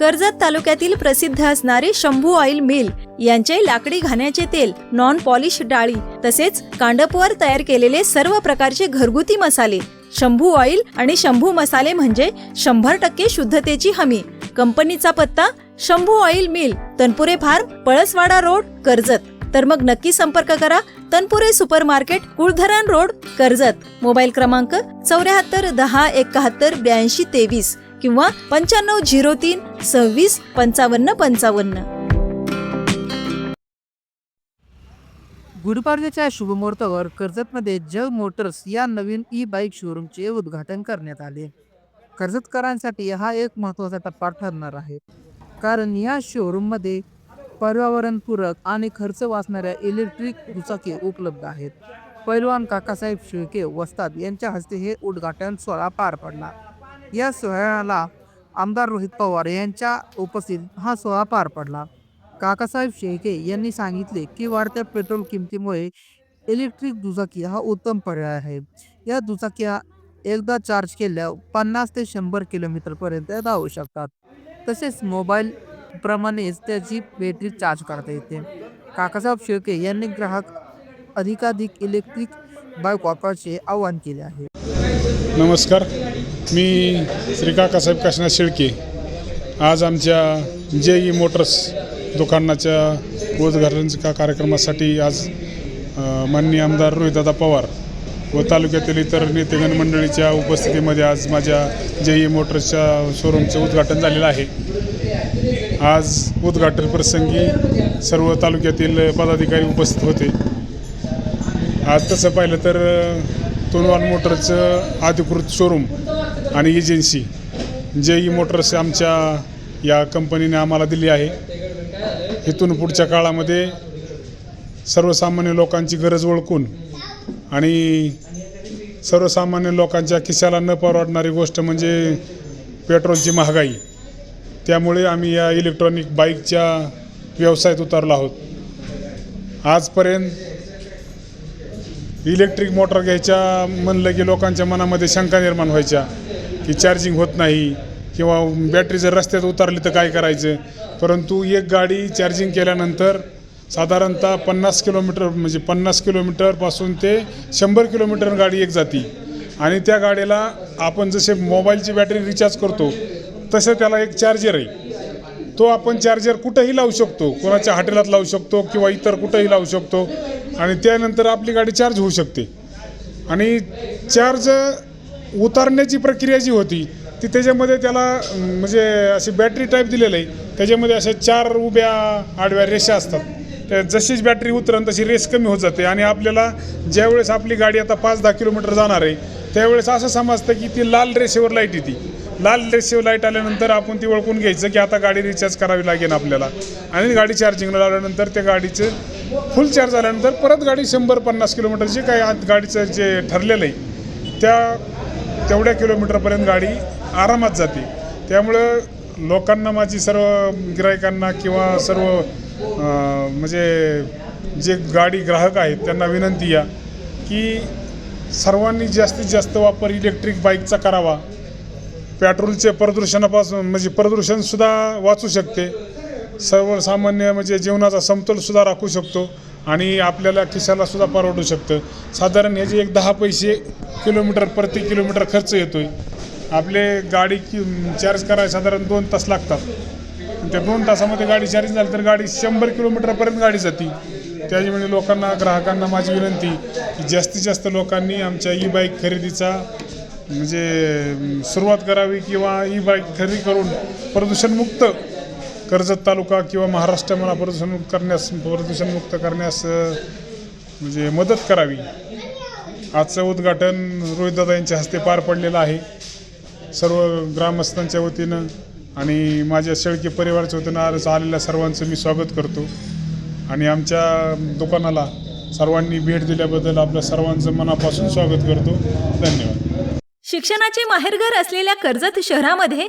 कर्जत तालुक्यातील प्रसिद्ध असणारे शंभू ऑइल मिल यांचे लाकडी घाण्याचे तेल नॉन पॉलिश डाळी तसेच कांडपवर तयार केलेले सर्व प्रकारचे घरगुती मसाले शंभू ऑइल आणि शंभू मसाले म्हणजे शंभर टक्के शुद्धतेची हमी. कंपनीचा पत्ता Shambhu oil mill Tanpure farm Palaswada road Karjat. तर मग नक्की संपर्क करा Tanpure super market Kuldharan road Karjat. Mobile क्रमांक चौऱ्याहत्तर दहा एकाहत्तर ब्याऐंशी तेवीस किंवा पंच्याण्णव झिरो तीन सव्वीस पंचावन्न पंचावन्न. गुढीपाडव्याच्या शुभमुहूर्तावर कर्जतमध्ये जग मोटर्स या नवीन ई बाईक शोरूमचे उद्घाटन करण्यात आले. कर्जतकरांसाठी हा एक महत्त्वाचा टप्पा ठरणार आहे. कारण या शोरूममध्ये पर्यावरणपूरक आणि खर्च वाचणाऱ्या इलेक्ट्रिक दुचाकी उपलब्ध आहेत. पैलवान काकासाहेब शेळके वस्ताद यांच्या हस्ते हे उद्घाटन सोहळा पार पडला. या सोहळ्याला आमदार रोहित पवार यांच्या उपस्थित हा सोहळा पार पडला. काकासाहेब शेळके यांनी सांगितले की वाढत्या पेट्रोल किमतीमुळे इलेक्ट्रिक दुचाकी हा उत्तम पर्याय आहे. या दुचाक्या एकदा चार्ज केल्या पन्नास ते शंभर किलोमीटरपर्यंत धावू शकतात. तसेच मोबाईल प्रमाणेच त्याची बॅटरी चार्ज करता येते. काकासाहेब शेळके यांनी ग्राहक अधिकाधिक इलेक्ट्रिक बाईक वापराचे आवाहन केले आहे. नमस्कार. मी श्री काकासाहेब कृष्णा शेळके. आज आमच्या जे ई मोटर्स दुकानाच्या उद्घाटन कार्यक्रमासाठी आज माननीय आमदार रोहितदादा पवार व तालुक्यातील इतर नेतेगण मंडळीच्या उपस्थितीमध्ये आज माझ्या जे ई मोटर्सच्या शोरूमचं उद्घाटन झालेलं आहे. आज उद्घाटन प्रसंगी सर्व तालुक्यातील पदाधिकारी उपस्थित होते. आज तसं पाहिलं तर तोनवाल मोटरचं अधिकृत शोरूम आणि एजन्सी जे ई मोटर्स आमच्या या कंपनीने आम्हाला दिली आहे. इथून पुढच्या काळामध्ये सर्वसामान्य लोकांची गरज ओळखून आणि सर्वसामान्य लोकांच्या खिशाला न परवडणारी गोष्ट म्हणजे पेट्रोलची महागाई. त्यामुळे आम्ही या इलेक्ट्रॉनिक बाईकच्या व्यवसायात उतरलो आहोत. आजपर्यंत इलेक्ट्रिक मोटर घ्यायच्या म्हणलं की लोकांच्या मनामध्ये शंका निर्माण व्हायच्या की चार्जिंग होत नाही किंवा बॅटरी जर रस्त्यात उतरली तर काय करायचं? परंतु एक गाडी चार्जिंग केल्यानंतर साधारणतः पन्नास किलोमीटर म्हणजे पन्नास किलोमीटरपासून ते शंभर किलोमीटर गाडी एक जाती. आणि त्या गाडीला आपण जसे मोबाईलची बॅटरी रिचार्ज करतो तसं त्याला एक चार्जर आहे. तो आपण चार्जर कुठंही लावू शकतो. कोणाच्या हॉटेलात लावू शकतो किंवा इतर कुठंही लावू शकतो. आणि त्यानंतर आपली गाडी चार्ज होऊ शकते. आणि चार्ज उतारण्याची प्रक्रिया जी होती ती त्याच्यामध्ये त्याला म्हणजे अशी बॅटरी टाईप दिलेलं आहे. त्याच्यामध्ये अशा चार उभ्या आडव्या रेषा असतात. त्या जशीच बॅटरी उतरण तशी रेस कमी होत जाते. आणि आपल्याला ज्यावेळेस आपली गाडी आता पाच दहा किलोमीटर जाणार आहे त्यावेळेस असं समजतं की ती लाल रेषेवर लाइट येते. लाल रेसिव्ह लाइट आल्यानंतर आपण ती ओळखून घ्यायचं की आता गाडी रिचार्ज करावी लागेल आपल्याला. आणि गाडी चार्जिंगला लावल्यानंतर त्या गाडीचं फुल चार्ज झाल्यानंतर परत गाडी शंभर पन्नास किलोमीटर जे काही आत गाडीचं जे ठरलेलं आहे त्या तेवढ्या किलोमीटरपर्यंत गाडी आरामात जाते. त्यामुळं लोकांना माझी सर्व गिरायकांना किंवा सर्व म्हणजे जे गाडी ग्राहक आहेत त्यांना विनंती या की सर्वांनी जास्तीत जास्त वापर इलेक्ट्रिक बाईकचा करावा. पेट्रोलचे प्रदूषणापासून म्हणजे प्रदूषणसुद्धा वाचू शकते. सर्वसामान्य म्हणजे जीवनाचा समतोलसुद्धा राखू शकतो आणि आपल्याला खिशालासुद्धा परवडू शकतं. साधारण ह्याचे एक दहा पैसे किलोमीटर प्रति किलोमीटर खर्च येतो आहे आपले गाडी कि चार्ज करायला साधारण दोन तास लागतात. त्या दोन तासामध्ये गाडी चार्ज झाली तर गाडी शंभर किलोमीटरपर्यंत गाडी जाते. त्याच्यामुळे म्हणजे लोकांना ग्राहकांना माझी विनंती की जास्तीत जास्त लोकांनी आमच्या ई बाईक खरेदीचा म्हणजे सुरुवात करावी किंवा ई बाईक खरेदी करून प्रदूषणमुक्त कर्जत तालुका किंवा महाराष्ट्र मला प्रदूषणमुक्त करण्यास प्रदूषणमुक्त करण्यास म्हणजे मदत करावी. आजचं उद्घाटन रोहितदादा यांच्या हस्ते पार पडलेलं आहे. सर्व ग्रामस्थांच्या वतीनं आणि माझ्या शेळके परिवाराच्या वतीनं आज आलेल्या सर्वांचं मी स्वागत करतो. आणि आमच्या दुकानाला सर्वांनी भेट दिल्याबद्दल आपल्या सर्वांचं मनापासून स्वागत करतो. धन्यवाद. शिक्षणाचे माहेरघर असलेल्या कर्जत शहरामध्ये